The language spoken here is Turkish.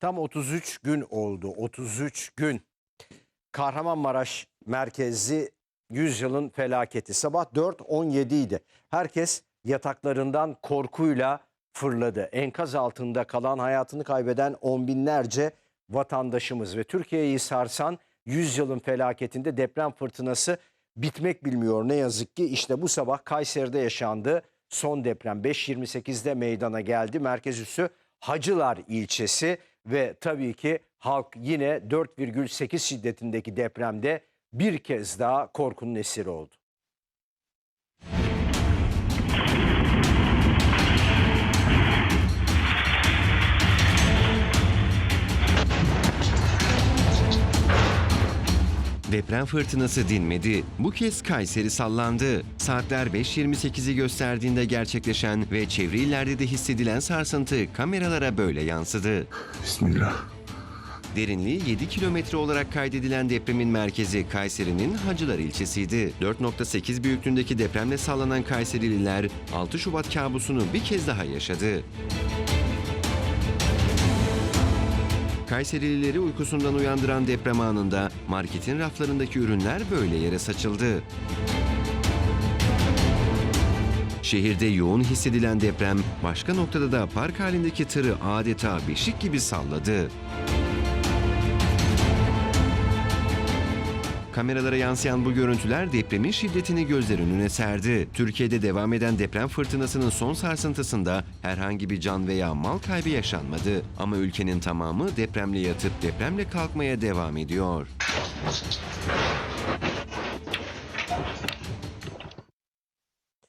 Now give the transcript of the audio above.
Tam 33 gün oldu. 33 gün. Kahramanmaraş merkezli 100 yılın felaketi. Sabah 4.17 idi. Herkes yataklarından korkuyla fırladı. Enkaz altında kalan hayatını kaybeden on binlerce vatandaşımız ve Türkiye'yi sarsan 100 yılın felaketinde deprem fırtınası bitmek bilmiyor ne yazık ki. İşte bu sabah Kayseri'de yaşandı. Son deprem 5.28'de meydana geldi. Merkez üssü Hacılar ilçesi ve tabii ki halk yine 4,8 şiddetindeki depremde bir kez daha korkunun esiri oldu. Deprem fırtınası dinmedi. Bu kez Kayseri sallandı. Saatler 5.28'i gösterdiğinde gerçekleşen ve çevre illerde de hissedilen sarsıntı kameralara böyle yansıdı. Bismillah. Derinliği 7 kilometre olarak kaydedilen depremin merkezi Kayseri'nin Hacılar ilçesiydi. 4.8 büyüklüğündeki depremle sallanan Kayserililer 6 Şubat kabusunu bir kez daha yaşadı. Kayserilileri uykusundan uyandıran deprem anında marketin raflarındaki ürünler böyle yere saçıldı. Şehirde yoğun hissedilen deprem başka noktada da park halindeki tırı adeta beşik gibi salladı. Kameralara yansıyan bu görüntüler depremin şiddetini gözler önüne serdi. Türkiye'de devam eden deprem fırtınasının son sarsıntısında herhangi bir can veya mal kaybı yaşanmadı. Ama ülkenin tamamı depremle yatıp depremle kalkmaya devam ediyor.